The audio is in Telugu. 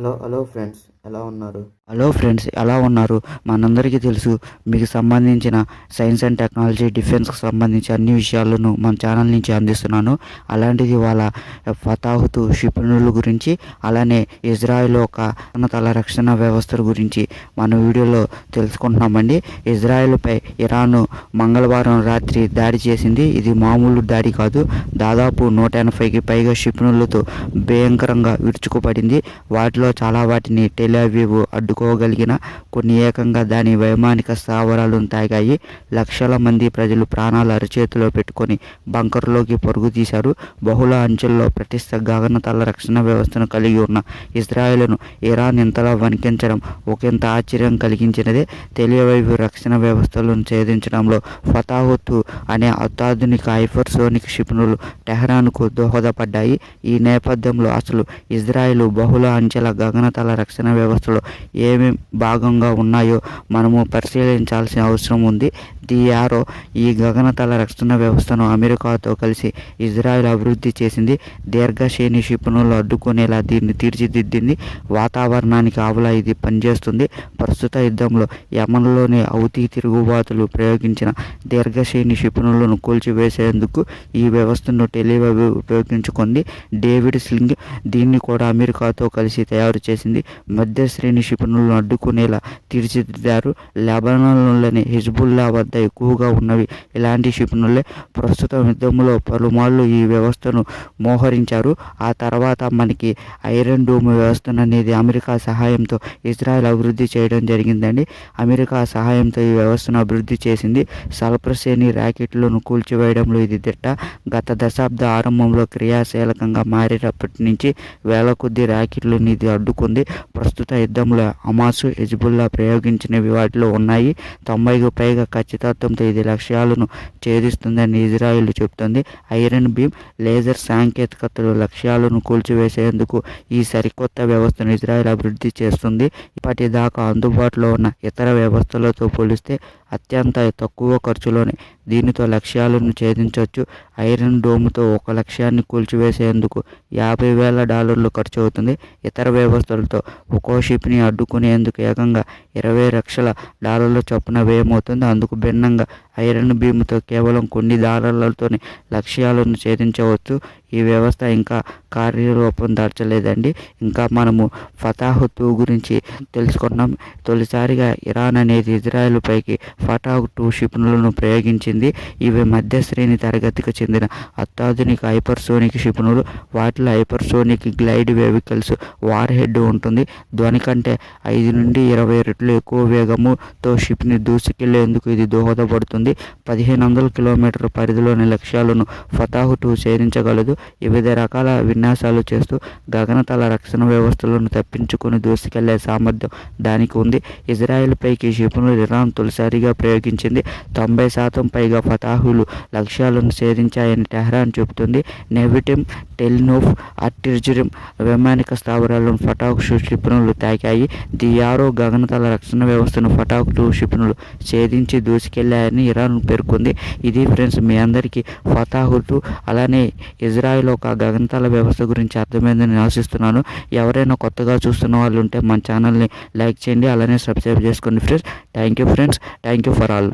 హలో హలో ఫ్రెండ్స్ ఎలా ఉన్నారు? హలో ఫ్రెండ్స్ ఎలా ఉన్నారు? మనందరికీ తెలుసు మీకు సంబంధించిన సైన్స్ అండ్ టెక్నాలజీ డిఫెన్స్కి సంబంధించి అన్ని విషయాలను మన ఛానల్ నుంచి అందిస్తున్నాను. అలాంటిది వాళ్ళ ఫతాహుతు క్షిపణుల గురించి అలానే ఇజ్రాయెల్ ఒక తల రక్షణ వ్యవస్థల గురించి మన వీడియోలో తెలుసుకుంటున్నామండి. ఇజ్రాయెల్పై ఇరాన్ మంగళవారం రాత్రి దాడి చేసింది. ఇది మామూలు దాడి కాదు దాదాపు నూట ఎనభైకి పైగా క్షిపణులతో భయంకరంగా విరుచుకుపడింది. వాటిలో చాలా వాటిని టెలివ్యూ అడ్డుకోగలిగిన కొన్ని ఏకంగా దాని వైమానిక స్థావరాలను తాగాయి లక్షల మంది ప్రజలు ప్రాణాలు అరచేతిలో పెట్టుకొని బంకర్లోకి పరుగు తీశారు బహుళ అంచెల్లో ప్రతిష్ట గగనతల రక్షణ వ్యవస్థను కలిగి ఉన్న ఇజ్రాయెల్ను ఇరాన్ ఇంతలా వణికించడం ఒకంత ఆశ్చర్యం కలిగించినదే. తెలియవైపు రక్షణ వ్యవస్థలను ఛేదించడంలో ఫతాహుత్ అనే అత్యాధునిక హైపర్సోనిక్ క్షిపణులు టెహరాన్కు దోహదపడ్డాయి. ఈ నేపథ్యంలో అసలు ఇజ్రాయెల్ బహుళ అంచెల గగనతల రక్షణ వ్యవస్థలో ఏమి భాగంగా ఉన్నాయో మనము పరిశీలించాల్సిన అవసరం ఉంది. ది ఈ గగనతల రక్షణ వ్యవస్థను అమెరికాతో కలిసి ఇజ్రాయెల్ అభివృద్ధి చేసింది. దీర్ఘశ్రేణి క్షిపణులు అడ్డుకునేలా దీన్ని తీర్చిదిద్దింది. వాతావరణానికి ఆవులా ఇది పనిచేస్తుంది. ప్రస్తుత యుద్ధంలో యమన్లోని అవుతీ తిరుగుబాతులు ప్రయోగించిన దీర్ఘశ్రేణి క్షిపణులను కూల్చివేసేందుకు ఈ వ్యవస్థను టెలివైవ్ ఉపయోగించుకుంది. డేవిడ్ స్లింగ్ దీన్ని కూడా అమెరికాతో కలిసి తయారు చేసింది. మధ్య శ్రేణి క్షిపణులను అడ్డుకునేలా తీర్చిదిద్దారు. లెబనాన్లోని హిజ్బుల్లా వద్ద ఎక్కువగా ఉన్నవి. ఇలాంటి క్షిపణులే ప్రస్తుతం యుద్ధంలో పలుమార్లు ఈ వ్యవస్థను మోహరించారు. ఆ తర్వాత మనకి ఐరన్ డోమ్ వ్యవస్థను అనేది అమెరికా సహాయంతో ఇజ్రాయెల్ అభివృద్ధి చేయడం జరిగిందండి. అమెరికా సహాయంతో ఈ వ్యవస్థను అభివృద్ధి చేసింది. సల్ప్రసేని ర్యాకెట్లను కూల్చివేయడంలో ఇది దిట్ట. గత దశాబ్ద ఆరంభంలో క్రియాశీలకంగా మారేటప్పటి నుంచి వేల కొద్ది ర్యాకెట్లను ఇది అడ్డుకుంది. ప్రస్తుత యుద్ధంలో హమాసు హెజ్బుల్లా ప్రయోగించినవి వాటిలో ఉన్నాయి. తొంభైకి పైగా ఖచ్చితంగా నిశ్చితార్థంతో ఇది లక్ష్యాలను ఛేదిస్తుందని ఇజ్రాయిల్ చెబుతుంది. ఐరన్ బీమ్ లేజర్ సాంకేతికతలు లక్ష్యాలను కూల్చివేసేందుకు ఈ సరికొత్త వ్యవస్థను ఇజ్రాయిల్ అభివృద్ధి చేస్తుంది. ఇప్పటిదాకా అందుబాటులో ఉన్న ఇతర వ్యవస్థలతో పోలిస్తే అత్యంత తక్కువ ఖర్చులోనే దీనితో లక్ష్యాలను ఛేదించవచ్చు. ఐరన్ డోమ్తో ఒక లక్ష్యాన్ని కూల్చివేసేందుకు యాభై వేల డాలర్లు ఖర్చు అవుతుంది ఇతర వ్యవస్థలతో ఒక్కో షిప్ని అడ్డుకునేందుకు ఏకంగా ఇరవై లక్షల డాలర్ల చొప్పున వ్యయమవుతుంది. అందుకు భిన్నంగా ఐరన్ బీమ్తో కేవలం కొన్ని దారాలతోనే లక్ష్యాలను ఛేదించవచ్చు. ఈ వ్యవస్థ ఇంకా కార్యరూపం దాల్చలేదండి. ఇంకా మనము ఫతాహు గురించి తెలుసుకున్నాం. తొలిసారిగా ఇరాన్ అనేది ఇజ్రాయెల్ పైకి ఫటాహ్ టూ క్షిపణులను ప్రయోగించింది. ఇవి మధ్య శ్రేణి తరగతికి చెందిన అత్యాధునిక హైపర్సోనిక్ క్షిపణులు. వాటిలో hypersonic glide vehicles warhead ఉంటుంది. ధ్వని కంటే ఐదు నుండి ఇరవై రెట్లు ఎక్కువ వేగముతో షిప్ని దూసుకెళ్ళేందుకు ఇది దోహదపడుతుంది. పదిహేను వందల కిలోమీటర్ల పరిధిలోని లక్ష్యాలను ఫతాహు టూ ఛేదించగలదు. వివిధ రకాల విన్యాసాలు చేస్తూ గగనతల రక్షణ వ్యవస్థలను తప్పించుకుని దూసుకెళ్ళే సామర్థ్యం దానికి ఉంది. ఇజ్రాయెల్ పైకి క్షిపణులు ఇరాన్ తొలిసారిగా ప్రయోగించింది. తొంభై శాతం పైగా ఫతాహులు లక్ష్యాలను ఛేదించాయని టెహ్రాన్ చెబుతుంది. నెవిటిమ్ టెలినోఫ్ అర్టిర్జురిం వైమానిక స్థావరాలను ఫటాక్ క్షిపణులు తాకాయి. దియారో గగనతల రక్షణ వ్యవస్థను ఫటాక్ టూ క్షిపణులు ఛేదించి దూసుకెళ్ళాయని ఇరాన్ పేర్కొంది. ఇది ఫ్రెండ్స్ మీ అందరికీ ఫతాహుతు అలానే ఇజ్రాయెల్ ఒక గగనతల వ్యవస్థ గురించి అర్థమైందని ఆశిస్తున్నాను. ఎవరైనా కొత్తగా చూస్తున్న వాళ్ళు ఉంటే మన ఛానల్ని లైక్ చేయండి అలానే సబ్స్క్రైబ్ చేసుకోండి friends. Thank you friends. Thank you for all.